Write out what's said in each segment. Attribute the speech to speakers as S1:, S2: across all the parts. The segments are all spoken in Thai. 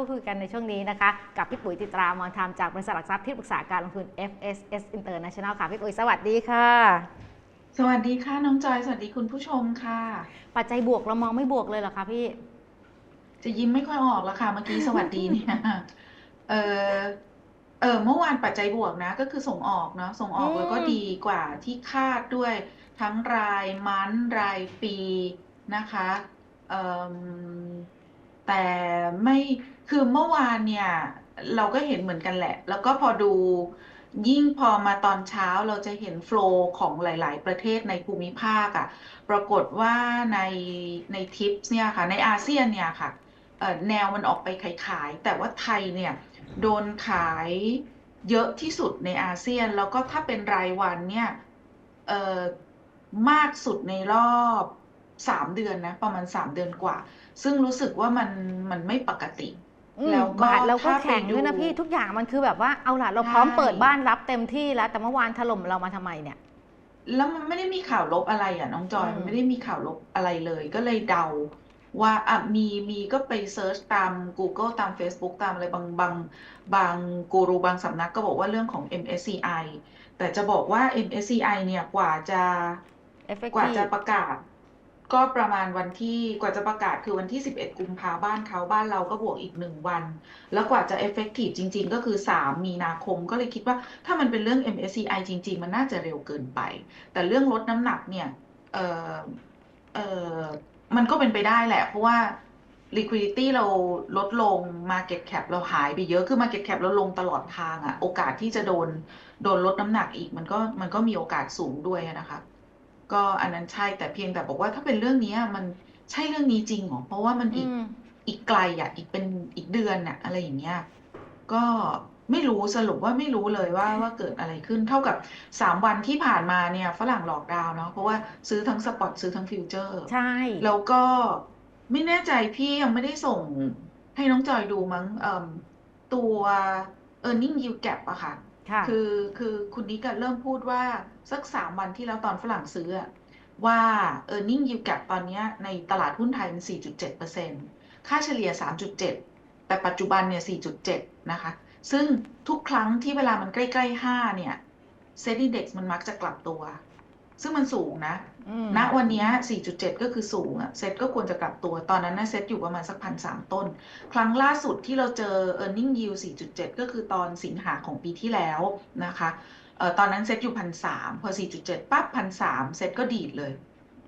S1: พูดคุยกันในช่วงนี้นะคะ กับพี่ปุ๋ยติตรามอนธรรมจากบริษัทหลักทรัพย์ที่ปรึกษาการลงทุน FSS International ค่ะ พี่ปุ๋ยสวัสดีค่ะ
S2: สวัสดีค่ะน้องจอย สวัสดีคุณผู้ชมค่ะ
S1: ปัจจัยบวกเรามองไม่บวกเลยเหรอคะพี่
S2: จะยิ้มไม่ค่อยออกแล้วค่ะ เมื่อกี้สวัสดีเนี่ยเออเออเมื่อวานปัจจัยบวกนะ ก็คือส่งออกเนาะส่งออก
S1: อืม
S2: แล้วก็ดีกว่าที่คาดด้วยทั้งรายมันรายปีนะคะเอ่ม แต่ไม่คือเมื่อวานเนี่ย เราก็เห็นเหมือนกันแหละ แล้วก็พอดูยิ่งพอมาตอนเช้าเราจะเห็นโฟล์ของหลาย ๆ ประเทศในภูมิภาคอะปรากฏว่าในในทิปเนี่ยค่ะ ในอาเซียนเนี่ยค่ะเอ่อแนวมันออกไปขายขายๆแต่ว่าไทยเนี่ย โดนขายเยอะที่สุดในอาเซียน แล้วก็ถ้าเป็นรายวันเนี่ยมากสุดในรอบ สามเดือนนะ ประมาณสามเดือนกว่า ซึ่งรู้สึกว่ามันมันไม่ปกติ
S1: อืม
S2: แล้วก็
S1: บาทเราก็
S2: ถ้าไป
S1: แข็งด้วยนะ
S2: ดู
S1: พี่ทุกอย่างมันคือแบบว่าเอาล่ะเราพร้อม
S2: ใช่
S1: เปิดบ้านรับเต็มที่แล้ว แต่เมื่อวานถล่มเรามาทำไมเนี่ย
S2: แล้วมันไม่ได้มีข่าวลบอะไรอะน้องจอย
S1: อืม
S2: มันไม่ได้มีข่าวลบอะไรเลย ก็เลยเดาว่าอะมีมีก็ไปเซิร์ชตาม Google ตาม Facebook ตามอะไรบางบางบางกูรูบางสำนักก็บอกว่าเรื่องของ MSCI แต่จะบอกว่า MSCI เนี่ยกว่าจะกว่า
S1: effective
S2: จะประกาศ ก็ประมาณวันที่กว่าจะประกาศคือวันที่ 11 กุมภาบ้านเขาบ้านเราก็บวกอีกหนึ่งวัน แล้วกว่าจะ effective จริง ๆ ก็คือ 3 มีนาคมก็เลยคิดว่าถ้ามันเป็นเรื่อง MSCI จริง ๆ มันน่าจะเร็วเกินไป แต่เรื่องลดน้ำหนักเนี่ยเออเออมันก็เป็นไปได้แหละ เพราะว่า liquidity เราลดลง market cap เราหายไปเยอะ คือ market cap เราลงตลอดทางอะโอกาสที่จะโดนโดนลดน้ำหนักอีกมันก็มันก็มีโอกาสสูงด้วยนะคะ ก็อันนั้นใช่แต่เพียงแต่บอกว่าถ้าเป็นเรื่องนี้มันใช่เรื่องนี้จริงเหรอเพราะว่ามันอีก
S1: อืม
S2: อีกไกลอะอีกเป็นอีกเดือนน่ะ อะไรอย่างเงี้ยก็ไม่รู้สรุปว่าไม่รู้เลยว่าว่าเกิดอะไรขึ้น เท่ากับสามวันที่ผ่านมาเนี่ยฝรั่งหลอกดาวน์เนาะเพราะว่าซื้อทั้งสปอตซื้อทั้งฟิวเจอร์
S1: ใช่
S2: แล้วก็ไม่แน่ใจพี่ยังไม่ได้ส่งให้น้องจอยดูมั้งเอิ่มตัว earning yield gap อะค่ะ
S1: คื
S2: อคือคุณนิกเริ่มพูดว่าสักสามวันที่แล้วตอนฝรั่งซื้อว่า e a r n i n g yield gap ตอนนี้ในตลาดหุ้นไทยมัน4.7%ค่าเฉลี่ย 3.7 แต่ปัจจุบันเนี่ย 4.7 นะคะ ซึ่งทุกครั้งที่เวลามันใกล้ ๆ 5 เนี่ยเซ็นดีเด็กมันมักจะกลับตัว ซึ่งมันสูงนะ
S1: อืม
S2: ณวันเนี้ย4.7 ก็คือสูงอะเซ็ตก็ควรจะกลับตัว ตอนนั้นนะเซ็ตอยู่ประมาณสักพันสามต้น ครั้งล่าสุดที่เราเจอ e a r n i n g yield 4.7 ก็คือตอนสิงหาของปีที่แล้วนะคะเอ่อตอนนั้นเซ็ตอยู่พันสามพอ 4.7 ปั๊บพันสามเซ็ตก็ดีดเลย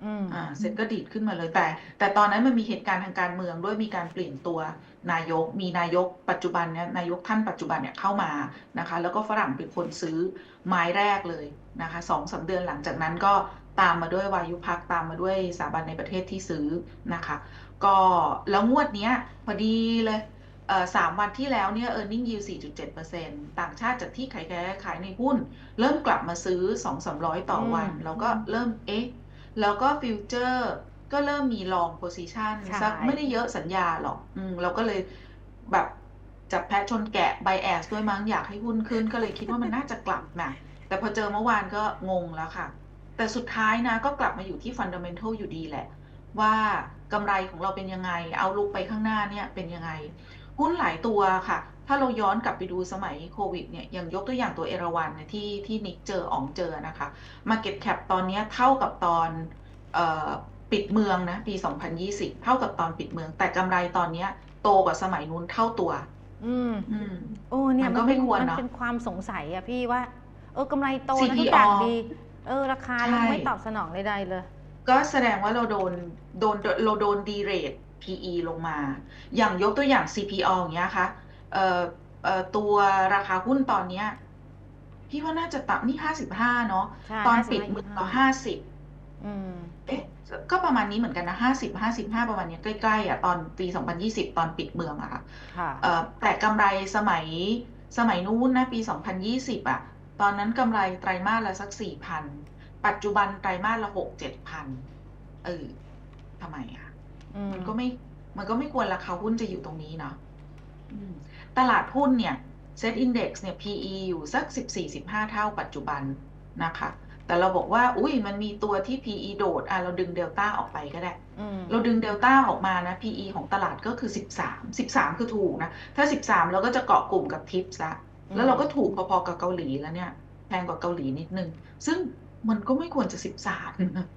S1: อืม
S2: อ่าเซ็ตก็ดีดขึ้นมาเลยแต่ แต่ตอนนั้นมันมีเหตุการณ์ทางการเมืองด้วยมีการเปลี่ยนตัว นายกมีนายกปัจจุบันเนี่ยนายกท่านปัจจุบันเนี่ยเข้ามานะคะแล้วก็ฝรั่งเป็นคนซื้อไม้แรกเลยนะคะสองสามเดือนหลังจากนั้นก็ตามมาด้วยวายุพักตามมาด้วยสถาบันในประเทศที่ซื้อนะคะก็แล้วงวดเนี้ยพอดีเลยเอ่อสามวันที่แล้วเนี่ย earning yield 4.7%ต่างชาติจากที่ขายแค่ขายในหุ้น เริ่มกลับมาซื้อ 2-300 ต่อวัน
S1: อืม
S2: แล้วก็เริ่มเอ๊ะ แล้วก็ฟิวเจอร์ ก็เริ่มมีลองโพซิชัน
S1: ใช่
S2: สักไม่ได้เยอะสัญญาหรอก อืมเราก็เลยแบบจับแพะชนแกะไบแอสด้วยมั้งอยากให้หุ้นขึ้น ก็เลยคิดว่ามันน่าจะกลับนะแต่พอเจอเมื่อวานก็งงแล้วค่ะ แต่สุดท้ายนะก็กลับมาอยู่ที่ฟันดัมเ n นทัลอยู่ดีแหละ ว่ากำไรของเราเป็นยังไง เอาลุกไปข้างหน้าเนี่ยเป็นยังไง หุ้นหลายตัวค่ะ ถ้าเราย้อนกลับไปดูสมัยโควิดเนี่ยอย่างยกตัวอย่างตัวเอราวันเนี่ยที่ที่นิกเจออ๋องเจอนะคะ Market Cap ตอนเนี้ยเท่ากับตอนเอ่อ ปิดเมืองนะปี 2020 เท่ากับตอนปิดเมือง แต่กำไรตอนเนี้ย โตกว่าสมัยนู้นเท่าตัว
S1: อืม
S2: อืม
S1: โอ้เนี่ย
S2: มันก็
S1: เป็
S2: ไม่ควร
S1: มัน
S2: เนอะ
S1: เป็นความสงสัยอะพี่ว่า เออกำไรโตนะ
S2: CPO
S1: ทุกอย่างดี เออ ราคา
S2: ใช่
S1: เราไม่ตอบสนองใดๆเลย
S2: ก็แสดงว่าเราโดนโดนเราโดนดีเรท PE ลงมา อย่างยกตัวอย่าง CPO อย่างเงี้ยค่ะเอ่อเอ่อตัวราคาหุ้นตอนเนี้ยพี่ว่าน่าจะต่ำนี่ห้าสิบห้าเนาะ
S1: ใช่
S2: ตอน
S1: 55
S2: ปิดเมืองก็ห้าสิบ
S1: อืม
S2: เอ๊ะก็ประมาณนี้เหมือนกันนะห้าสิบห้าสิบห้าประมาณเนี้ยใกล้ๆอะตอนปีสองพันยี่สิบตอนปิดเมืองอะค่ะ
S1: ค่ะ
S2: เอ่อแต่กำไรสมัยสมัยนู้นนะปี2020อะตอนนั้นกำไรไตรมาสละสัก4,000ปัจจุบันไตรมาสละ6 7,000เออทำไมอะ
S1: อืม
S2: มันก็ไม่มันก็ไม่ควรราคาหุ้นจะอยู่ตรงนี้เนาะอืมตลาดหุ้นเนี่ย Set Index เนี่ย PE อยู่สัก 14-15 เท่าปัจจุบันนะคะ แต่เราบอกว่า อุ้ยมันมีตัวที่ PE โดดอะเราดึงเดลต้าออกไปก็ได้
S1: อืม
S2: เราดึงเดลต้าออกมานะ PE ของตลาดก็คือ 13 13 คือถูกนะ ถ้า 13 เราก็จะเกาะกลุ่มกับทิปส์ละแล้วเราก็ถูกพอๆกับเกาหลีแล้วเนี่ย แพงกว่าเกาหลีนิดนึง ซึ่งมันก็ไม่ควรจะ 13นะ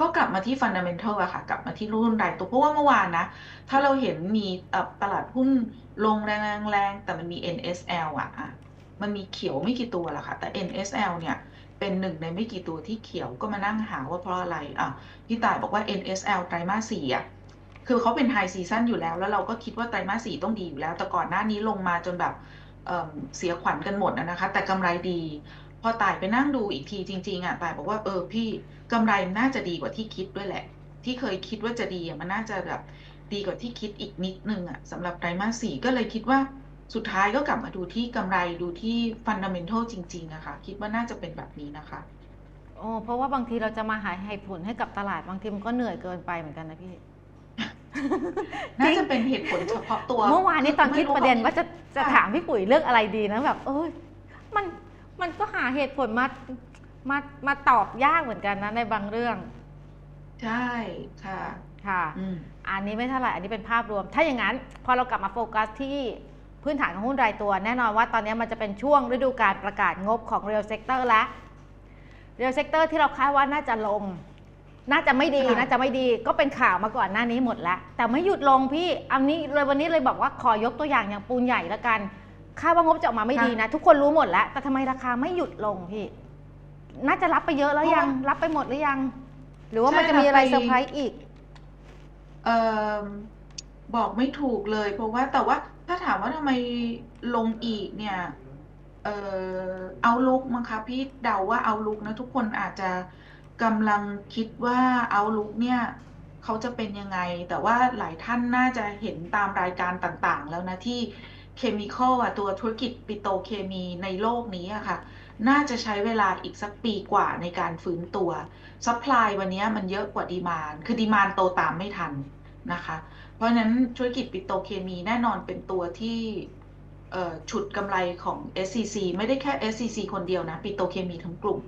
S2: ก็กลับมาที่ฟันดั m เ n นทัลอะค่ะ กลับมาที่รุ่นรายตัวเพราะว่าเมื่อวานนะ ถ้าเราเห็นมีเอ่อตลาดหุ้นลงแรงๆแต่มันมี NSL อะอะมันมีเขียวไม่กี่ตัวหรอกค่ะ แต่ NSL เนี่ย เป็นหนึ่งในไม่กี่ตัวที่เขียวก็มานั่งหาว่าเพราะอะไรอะพี่ต่ายบอกว่า NSL ไตรมาสสี่อะคือเขาเป็นไฮซีซันอยู่แล้ว แล้วเราก็คิดว่าไตรมาสสี่ต้องดีอยู่แล้ว แต่ก่อนหน้านี้ลงมาจนแบบเเสียขวัญกันหมดนะคะ แต่กำไรดี พอต่ายไปนั่งดูอีกทีจริงๆอะต่ายบอกว่าเออพี่กำไรน่าจะดีกว่าที่คิดด้วยแหละ ที่เคยคิดว่าจะดีมันน่าจะแบบดีกว่าที่คิดอีกนิดนึงอะสำหรับไตรมาสสี่ก็เลยคิดว่า สุดท้ายก็กลับมาดูที่กำไรดูที่ฟันดั m เ n นทัลจริงๆอะค่ะคิดว่าน่าจะเป็นแบบนี้นะคะ
S1: โอ้เพราะว่าบางทีเราจะมาหาเหตุผลให้กับตลาดบางทีมันก็เหนื่อยเกินไปเหมือนกันนะพี่
S2: น่าจะเป็นเหตุผลเฉพาะตัว
S1: เมื่อวานนี้ตอนคิดประเด็นว่าจะจะ
S2: ค่ะ
S1: ถามพี่ปุ๋ยเรื่องอะไรดีนะแบบเออมันมันก็หาเหตุผลมามามาตอบยากเหมือนกันนะในบางเรื่อง
S2: ใช่ค่ะ
S1: ค่ะ
S2: อืม
S1: อันนี้ไม่เท่าไหร่อันนี้เป็นภาพรวม ถ้าอย่างนั้น พอเรากลับมาโฟกัสที่ พื้นฐานของหุ้นรายตัว แน่นอนว่าตอนนี้มันจะเป็นช่วงฤดูการประกาศงบของ Real Sector และ Real Sector ที่เราคาดว่าน่าจะลง น่าจะไม่ดี
S2: ค่ะ
S1: น่าจะไม่ดีก็เป็นข่าวมาก่อนหน้านี้หมดแล้ว แต่ไม่หยุดลงพี่อันนี้เลยวันนี้เลยบอกว่าขอยกตัวอย่างอย่างปูนใหญ่แล้วกันคาดว่างบจะออกมาไม่ดีนะ ทุกคนรู้หมดแล้ว แต่ทำไมราคาไม่หยุดลงพี่น่าจะรับไปเยอะแล้วยัง รับไปหมดหรือยัง หรือว่ามันจะมีอะไรเซอร์ไพรส์อีก
S2: เอ่อบอกไม่ถูกเลย เพราะว่าแต่ว่า ถ้าถามว่าทำไมลงอีกเนี่ย เออเอาลุกมั้งคะพี่เดาว่าเอาลุกนะทุกคนอาจจะกำลังคิดว่าเอาลุกเนี่ยเขาจะเป็นยังไง แต่ว่าหลายท่านน่าจะเห็นตามรายการต่างๆ แล้วนะที่เคมีคอลอะตัวธุรกิจปิโตเคมีในโลกนี้อะค่ะ น่าจะใช้เวลาอีกสักปีกว่าในการฟื้นตัวซัพพลายวันนี้มันเยอะกว่าดีมานคือดีมานโตตามไม่ทันนะคะ เพราะฉะนั้นธุรกิจปิโตเคมีแน่นอนเป็นตัวที่ฉุดกำไรของ SCC ไม่ได้แค่ SCC คนเดียวนะ ปิโตเคมีทั้งกลุ่ม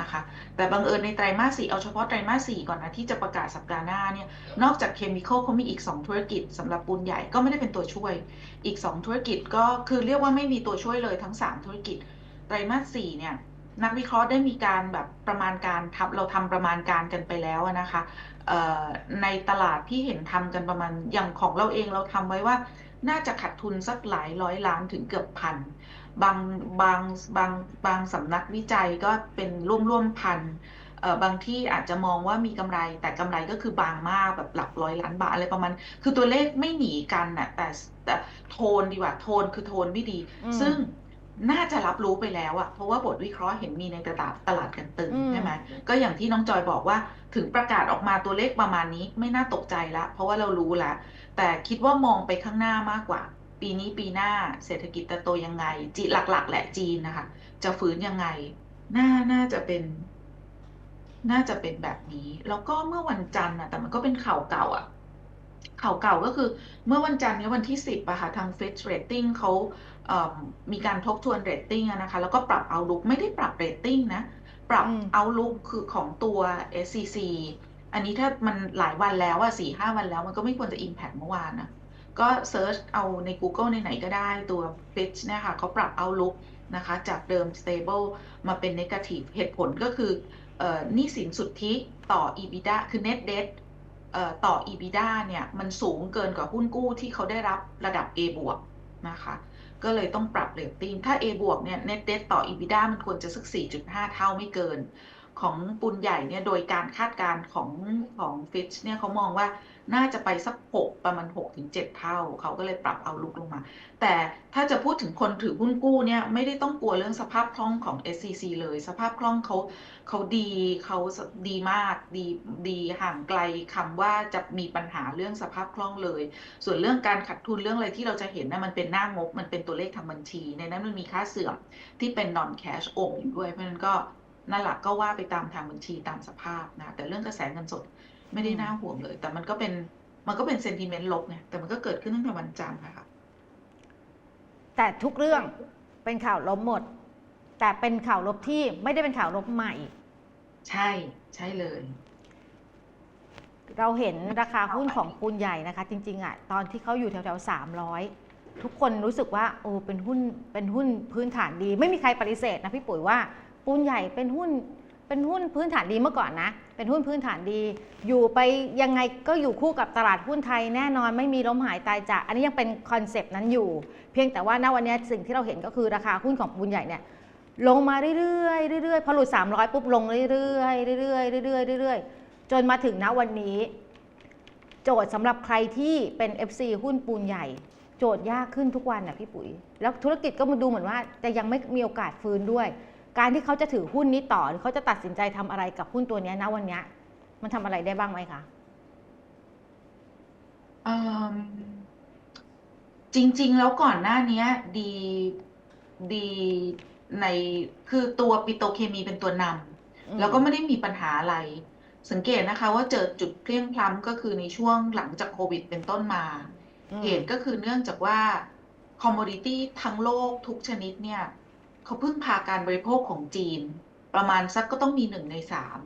S2: นะคะ แต่บังเอิญในไตรมาสสี่เอาเฉพาะไตรมาสสี่ก่อนนะ ที่จะประกาศสัปดาห์หน้าเนี่ย นอกจากเคมีคอลเขามีอีก 2 ธุรกิจสำหรับปูนใหญ่ก็ไม่ได้เป็นตัวช่วย อีก 2 ธุรกิจก็คือเรียกว่าไม่มีตัวช่วยเลยทั้ง 3 ธุรกิจ ไตรมาสสี่เนี่ย นักวิเคราะห์ได้มีการแบบประมาณการทำเราทำประมาณการกันไปแล้วอะนะคะเอ่อในตลาดที่เห็นทำกันประมาณอย่างของเราเองเราทำไว้ว่า น่าจะขาดทุนสักหลายร้อยล้านถึงเกือบพันบางบางบางบางสำนักวิจัยก็เป็นร่วมร่วมพันเอ่อบางที่อาจจะมองว่ามีกำไร แต่กำไรก็คือบางมากแบบหลักร้อยล้านบาทอะไรประมาณ คือตัวเลขไม่หนีกันน่ะแต่แต่โทนดีกว่าโทนคือโทนไม่ดี
S1: อืม
S2: ซึ่ง น่าจะรับรู้ไปแล้วอะเพราะว่าบทวิเคราะห์เห็นมีในตลาดตลาดกันตึง
S1: อืม
S2: ใช่ไหมก็อย่างที่น้องจอยบอกว่าถึงประกาศออกมาตัวเลขประมาณนี้ไม่น่าตกใจละเพราะว่าเรารู้แล้วแต่คิดว่ามองไปข้างหน้ามากกว่า ปีนี้ปีหน้าเศรษฐกิจจะโตยังไง จีหลัก ๆ แหละจีนนะคะ จะฟื้นยังไง น่าน่าจะเป็น น่าจะเป็นแบบนี้ แล้วก็เมื่อวันจันทร์นะแต่มันก็เป็นข่าวเก่าอะ ข่าวเก่าก็คือเมื่อวันจันทร์เนี้วันที่สิบอะค่ะทาง Fitch Rating เขาเอ่อมีการทบทวนเรตติ้งนะคะ แล้วก็ปรับเอาลุกไม่ได้ปรับเรตติ้งนะ ปรับ
S1: อืม
S2: เอาลุกคือของตัว SCC อันนี้ถ้ามันหลายวันแล้วอะสี่ห้าวันแล้วมันก็ไม่ควรจะ impact เมื่อวานนะ ก็เซิร์ชเอาใน Google ในไหนๆก็ได้ตัว Fitch เนี่ยค่ะเขาปรับ outlook นะคะ จากเดิม stable มาเป็น negative เหตุผลก็คือเอ่อหนี้สินสุทธิต่อ EBITDA คือ net debt เอ่อ ต่อ EBITDA เนี่ยมันสูงเกินกว่าหุ้นกู้ที่เขาได้รับระดับ A บวกนะคะก็เลยต้องปรับเรตติ้งถ้า A บวกเนี่ย net debt ต่อ EBITDA มันควรจะสัก 4.5 เท่าไม่เกิน ของปุนใหญ่เนี่ยโดยการคาดการณ์ของของ Fitch เนี่ยเขามองว่า น่าจะไปสัก6ประมาณ6ถึง7เท่า เขาก็เลยปรับเอาลุกลงมา แต่ถ้าจะพูดถึงคนถือหุ้นกู้เนี่ยไม่ได้ต้องกลัวเรื่องสภาพคล่องของ SCC เลย สภาพคล่องเขาเขาดีเขาดีมากดีดีห่างไกลคำว่าจะมีปัญหาเรื่องสภาพคล่องเลย ส่วนเรื่องการขาดทุนเรื่องอะไรที่เราจะเห็นนะมันเป็นหน้างบมันเป็นตัวเลขทางบัญชี ในนั้นมันมีค่าเสื่อมที่เป็น non cash โองอยู่ด้วยเพราะฉะนั้นก็นั่นแหละก็ว่าไปตามทางบัญชีตามสภาพนะแต่เรื่องกระแสเงินสด ไม่ได้น่าห่วงเลย แต่มันก็เป็นมันก็เป็นเซนติเมนต์ลบไงแต่มันก็เกิดขึ้นตั้งแต่วันจันทร์ค่ะ
S1: แต่ทุกเรื่องเป็นข่าวล้มหมด แต่เป็นข่าวลบที่ไม่ได้เป็นข่าวลบใหม่
S2: ใช่ใช่เลย
S1: เราเห็นราคาหุ้นของปูนใหญ่นะคะ จริง ๆอะตอนที่เขาอยู่แถวๆสามร้อยทุกคนรู้สึกว่าโอ้เป็นหุ้นเป็นหุ้นพื้นฐานดี ไม่มีใครปฏิเสธนะพี่ปุ๋ยว่าปูนใหญ่เป็นหุ้น เป็นหุ้นพื้นฐานดีเมื่อก่อนนะ เป็นหุ้นพื้นฐานดี อยู่ไปยังไงก็อยู่คู่กับตลาดหุ้นไทยแน่นอนไม่มีล้มหายตายจาก อันนี้ยังเป็นคอนเซปต์นั้นอยู่ เพียงแต่ว่าณวันนี้สิ่งที่เราเห็นก็คือราคาหุ้นของปูนใหญ่เนี่ยลงมาเรื่อยๆเรื่อยๆพอหลุด 300 ปุ๊บลงเรื่อยๆเรื่อยๆเรื่อยๆเรื่อยๆ จนมาถึงณวันนี้ โจทย์สำหรับใครที่เป็น FC หุ้นปูนใหญ่ โจทย์ยากขึ้นทุกวันนะพี่ปุ๋ย แล้วธุรกิจก็มาดูเหมือนว่าจะยังไม่มีโอกาสฟื้นด้วย การที่เขาจะถือหุ้นนี้ต่อหรือเขาจะตัดสินใจทำอะไรกับหุ้นตัวเนี้ยนะวันเนี้ยมันทำอะไรได้บ้างไหมคะ
S2: เอิ่มจริง ๆ แล้วก่อนหน้าเนี้ยดีดีในคือตัวปิโตรเคมีเป็นตัวน
S1: อืมำ
S2: แล้วก็ไม่ได้มีปัญหาอะไร สังเกตนะคะ ว่าเจอจุดเพลียงพล้ำก็คือในช่วงหลังจากโควิดเป็นต้นมา
S1: อืม
S2: เหตุก็คือเนื่องจากว่าคอมม o ดิตี้ทั้งโลกทุกชนิดเนี่ย เขาพึ่งพาการบริโภคของจีน ประมาณสักก็ต้องมีหนึ่งในสาม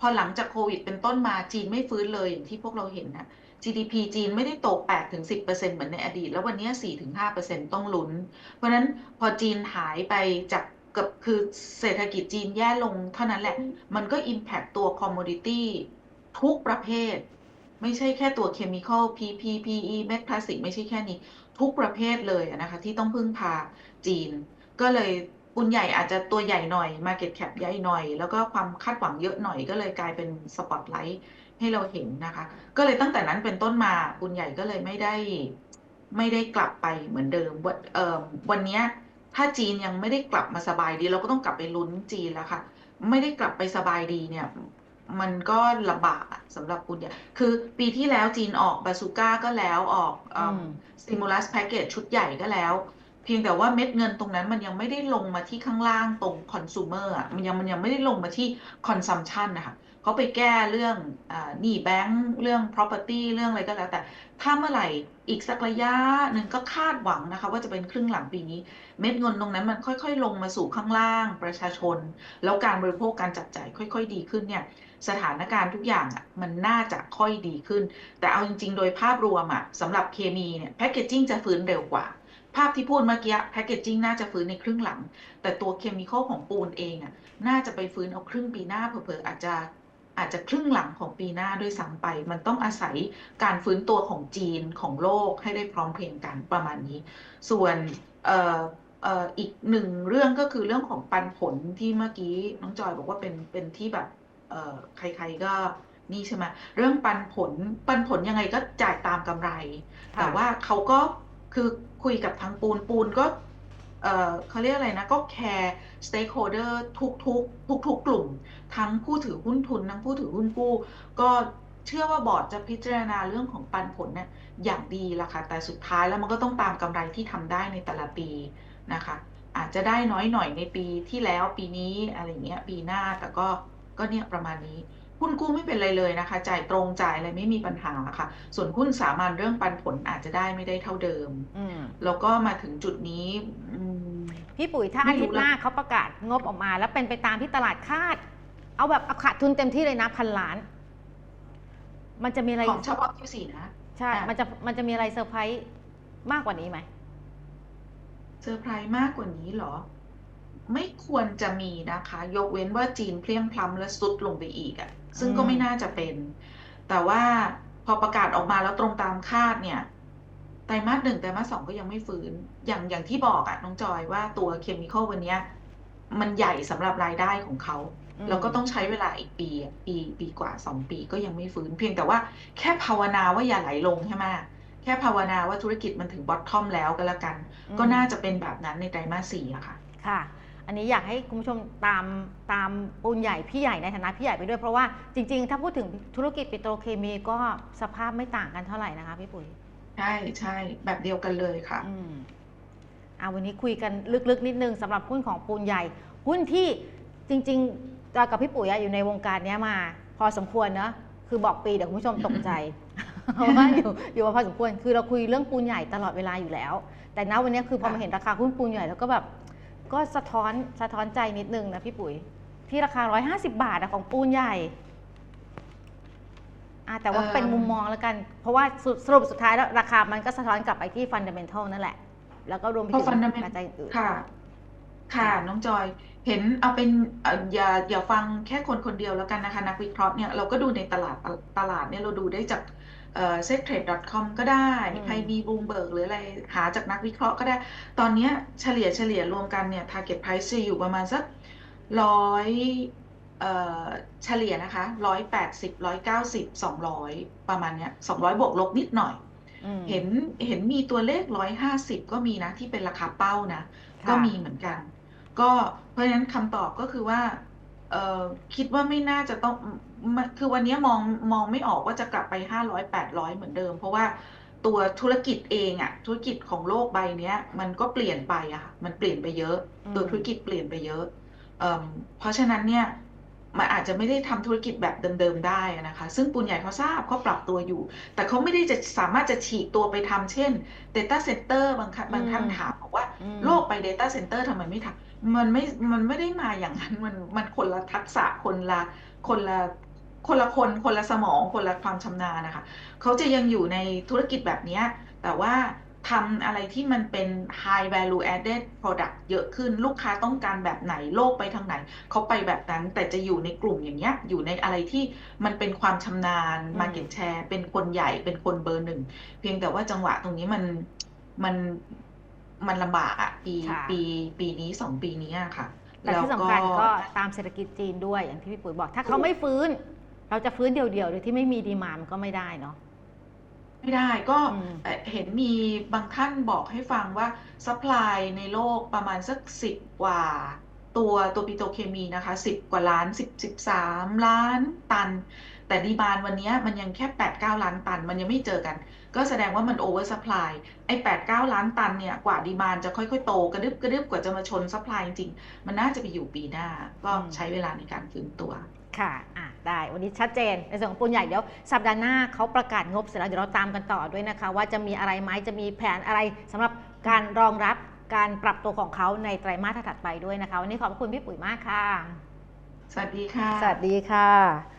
S2: พอหลังจากโควิดเป็นต้นมาจีนไม่ฟื้นเลยอย่างที่พวกเราเห็นนะ GDP จีนไม่ได้โต8ถึง10%เหมือนในอดีต แล้ววันนี้4ถึง5%ต้องลุ้น เพราะฉะนั้นพอจีนหายไปจากกับคือเศรษฐกิจจีนแย่ลงเท่านั้นแหละ มันก็ impact ตัว commodity ทุกประเภท ไม่ใช่แค่ตัว chemical PP PE เม็ดพลาสติกไม่ใช่แค่นี้ ทุกประเภทเลยนะคะที่ต้องพึ่งพาจีน ก็เลย ปุนใหญ่อาจจะตัวใหญ่หน่อย Market Cap ใหญ่หน่อย แล้วก็ความคาดหวังเยอะหน่อยก็เลยกลายเป็นสปอตไลท์ให้เราเห็นนะคะ ก็เลยตั้งแต่นั้นเป็นต้นมาปุนใหญ่ก็เลยไม่ได้ไม่ได้กลับไปเหมือนเดิมวันเอ่อวันเนี้ยถ้าจีนยังไม่ได้กลับมาสบายดี เราก็ต้องกลับไปลุ้นจีนแล้วค่ะ ไม่ได้กลับไปสบายดีเนี่ยมันก็ลำบากอะสำหรับปุนใหญ่คือปีที่แล้วจีนออกบาซูก้าก็แล้วออก
S1: อืม
S2: สติมูลัสแพ็กเกจชุดใหญ่ก็แล้ว เพียงแต่ว่าเม็ดเงินตรงนั้นมันยังไม่ได้ลงมาที่ข้างล่างตรงคอน sumer อะมันยังมันยังไม่ได้ลงมาที่ consumption นะคะเขาไปแก้เรื่องอหนี้แบงก์เรื่อง property เรื่องอะไรก็แล้วแต่ ถ้าเมื่อไหร่อีกสักระยะหนึ่งก็คาดหวังนะคะ ว่าจะเป็นครึ่งหลังปีนี้ เม็ดเงินตรงนั้นมันค่อยๆ ลงมาสู่ข้างล่างประชาชน แล้วการบริโภคการจับจ่ายค่อย ๆ ดีขึ้นเนี่ยสถานการณ์ทุกอย่างอะมันน่าจะค่อยดีขึ้น แต่เอาจริง ๆ โดยภาพรวมอะสำหรับเคมีเนี่ยแพคเกจจิ้งจะฟื้นเร็วกว่า ภาพที่พูดเมื่อกี้แพคเกจจิ้งน่าจะฟื้นในครึ่งหลัง แต่ตัวเคมีคอลของปูนเองอะน่าจะไปฟื้นเอาครึ่งปีหน้าเผลอๆอาจจะอาจจะครึ่งหลังของปีหน้าด้วยซ้ำไป มันต้องอาศัยการฟื้นตัวของจีนของโลกให้ได้พร้อมเพรียงกันประมาณนี้ ส่วนอีกหนึ่งเรื่องก็คือเรื่องของปันผลที่เมื่อกี้น้องจอยบอกว่าเป็นเป็นที่แบบใครๆก็นี่ใช่ไหมเรื่องปันผลปันผลยังไงก็จ่ายตามกำไร แต่ว่าเขาก็ คือคุยกับทางปูนปูนก็เขาเรียกอะไรนะก็แคร์ stakeholder ทุกทุกทุกทุกกลุ่ม ทั้งผู้ถือหุ้นทุน ทั้งผู้ถือหุ้นกู้ ก็เชื่อว่าบอร์ดจะพิจารณาเรื่องของปันผลเนี่ยอย่างดีละค่ะ แต่สุดท้ายแล้วมันก็ต้องตามกำไรที่ทำได้ในแต่ละปีนะคะ อาจจะได้น้อยหน่อยในปีที่แล้วปีนี้อะไรเงี้ยปีหน้าแต่ก็ก็เนี่ยประมาณนี้ หุ้นกู้ไม่เป็นไรเลยนะคะ จ่ายตรงจ่ายอะไรไม่มีปัญหาค่ะ ส่วนหุ้นสามัญเรื่องปันผลอาจจะได้ไม่ได้เท่าเดิม
S1: อืม
S2: แล้วก็มาถึงจุดนี้อืม
S1: พี่ปุ๋ยถ้า
S2: ไม่
S1: อา
S2: รู้
S1: ทิตย์หน้า
S2: ละ
S1: เขาประกาศงบออกมา แล้วเป็นไปตามที่ตลาดคาด เอาแบบเอาขาดทุนเต็มที่เลยนะพันล้าน มันจะมีอะไร
S2: ของเฉพาะ Q4 นะ
S1: ใช่
S2: อะ
S1: มันจะมันจะมีอะไรเซอร์ไพรส์มากกว่านี้ไหม
S2: เซอร์ไพรส์มากกว่านี้เหรอ ไม่ควรจะมีนะคะ ยกเว้นว่าจีนเพลี้ยงพล้ำและซุดลงไปอีกอะ่ะ ซึ่งก็
S1: อืม
S2: ไม่น่าจะเป็น แต่ว่าพอประกาศออกมาแล้วตรงตามคาดเนี่ยไตรมาสหนึ่งไตรมาสสองก็ยังไม่ฟื้น อย่างอย่างที่บอกอะน้องจอยว่าตัวเคมีคอลวันเนี้ยมันใหญ่สำหรับรายได้ของเขา
S1: ม
S2: แล้วก็ต้องใช้เวลาอีกปีอะปีปีกว่าสองปีก็ยังไม่ฟื้น เพียงแต่ว่าแค่ภาวนาว่าอย่าไหลลงใช่ไหมแค่ภาวนาว่าธุรกิจมันถึงบอททอมแล้วก็แล้วกัน
S1: อืม
S2: ก็น่าจะเป็นแบบนั้นในไตรมาสสี่อะค่ะ
S1: ค่ะ อันนี้อยากให้คุณผู้ชมตามตามปูนใหญ่พี่ใหญ่ในฐานะพี่ใหญ่ไปด้วยเพราะว่าจริงๆ ถ้าพูดถึงธุรกิจปิโตรเคมีก็สภาพไม่ต่างกันเท่าไหร่นะคะพี่ปุ๋ย
S2: ใช่ใช่แบบเดียวกันเลยค่ะ
S1: อืมเอาวันนี้คุยกันลึกๆ นิดนึงสำหรับหุ้นของปูนใหญ่ หุ้นที่จริงๆจอยกับพี่ปุ๋ยอะอยู่ในวงการเนี้ยมา พอสมควรเนอะคือบอกปีเดี๋ยวคุณผู้ชมตกใจเพราะว่าอยู่อยู่มาพอสมควรคือเราคุยเรื่องปูนใหญ่ตลอดเวลาอยู่แล้ว แต่ณวันนี้คือพอมา
S2: ค่ะ
S1: เห็นราคาหุ้นปูนใหญ่แล้วก็แบบ ก็สะท้อนสะท้อนใจนิดนึงนะพี่ปุ๋ย ที่ราคา 150 บาทอะของปูนใหญ่อะแต่ว่า
S2: เอิ่ม
S1: เป็นมุมมองแล้วกัน เพราะว่าสรุปสรุปสุดท้ายแล้วราคามันก็สะท้อนกลับไปที่ฟันเดเมนทัลนั่นแหละ แล้วก็รวมไป
S2: เพราะ
S1: ถึง
S2: fundamental
S1: ปัจจัยอื่น
S2: ค่ะ ค่ะ น้องจอย เห็นเอาเป็นเอ่ออย่าอย่าฟังแค่คนคนเดียวแล้วกันนะคะ นักวิเคราะห์เนี่ยเราก็ดูในตลาดตลาดเนี่ยเราดูได้จาก เอ่อ settrade.com ก็ได้
S1: อืม
S2: ใครมีบูมเบิร์กหรืออะไรหาจากนักวิเคราะห์ก็ได้ ตอนเนี้ยเฉลี่ยเฉลี่ยรวมกันเนี่ย target price จะอยู่ประมาณสักร้อยเอ่อเฉลี่ยนะคะร้อยแปดสิบร้อยเก้าสิบสองร้อยประมาณเนี้ยสองร้อยบวกลบนิดหน่อย
S1: อืม
S2: เห็นเห็นมีตัวเลขร้อยห้าสิบก็มีนะที่เป็นราคาเป้านะ
S1: ค่ะ
S2: ก็มีเหมือนกัน ก็เพราะฉะนั้นคำตอบก็คือว่า เออคิดว่าไม่น่าจะต้องมคือวันนี้มองมองไม่ออกว่าจะกลับไปห้าร้อยแปดร้อยเหมือนเดิม เพราะว่าตัวธุรกิจเองอะธุรกิจของโลกใบเนี้ยมันก็เปลี่ยนไปอะค่ะมันเปลี่ยนไปเยอะ
S1: อืม
S2: ตัวธุรกิจเปลี่ยนไปเยอะเอิ่มเพราะฉะนั้นเนี่ยมันอาจจะไม่ได้ทำธุรกิจแบบเดิมๆได้นะคะ ซึ่งปูนใหญ่เขาทราบเขาปรับตัวอยู่ แต่เขาไม่ได้จะสามารถจะฉีกตัวไปทำเช่น Data Center บางครั้งบางท่าน
S1: อืม
S2: ถามบอกว่า
S1: อืม
S2: โลกไป Data Center ทำไมไม่ทำ มันไม่มันไม่ได้มาอย่างนั้นมันมันคนละทักษะคนละคนละคนละคนคนละสมองคนละความชำนาญนะคะเขาจะยังอยู่ในธุรกิจแบบเนี้ยแต่ว่าทำอะไรที่มันเป็น high value added product เยอะขึ้นลูกค้าต้องการแบบไหนโลกไปทางไหน เขาไปแบบนั้นแต่จะอยู่ในกลุ่มอย่างเงี้ยอยู่ในอะไรที่มันเป็นความชำนาญ
S1: อืม
S2: market share เป็นคนใหญ่เป็นคนเบอร์หนึ่ง เพียงแต่ว่าจังหวะตรงนี้มันมัน มันลำบากอะปี
S1: ค่ะ
S2: ปีปีนี้สองปีนี้อะค่ะ
S1: แต่ที่สำคัญก็ตามเศรษฐกิจจีนด้วยอย่างที่พี่ปุ๋ยบอก ถ้าเขาไม่ฟื้น เราจะฟื้นเดี่ยวๆโดยที่ไม่มีดีมานมันก็ไม่ได้เนาะ
S2: ไม่ได้ก็
S1: อืม
S2: เอ่อเห็นมีบางท่านบอกให้ฟังว่าซัพพลายในโลกประมาณสักสิบกว่า ตัวตัวปิโตเคมีนะคะสิบกว่าล้านสิบสิบสามล้านตัน แต่ดีมานวันนี้มันยังแค่แปดเก้าล้านตัน มันยังไม่เจอกัน ก็แสดงว่ามันโอเวอร์ซัพพลายไอ้แปดเก้าล้านตันเนี่ยกว่าดีมานจะค่อยๆ โตกระดึบกระดึบกว่าจะมาชนซัพพลายจริง มันน่าจะไปอยู่ปีหน้า ก็ใช้เวลาในการฟื้นตัว
S1: ค่ะอะ ได้ วันนี้ชัดเจน ในส่วนของปูนใหญ่เดี๋ยว สัปดาห์หน้าเขาประกาศงบเสร็จแล้วเดี๋ยวเราตามกันต่อด้วยนะคะ ว่าจะมีอะไรไหมจะมีแผนอะไรสำหรับการรองรับ การปรับตัวของเขาในไตรมาสถัดไปด้วยนะคะ วันนี้ขอบพระคุณพี่ปุ๋ยมากค่ะ
S2: สวัสดีค่ะ
S1: สวัสดีค่ะ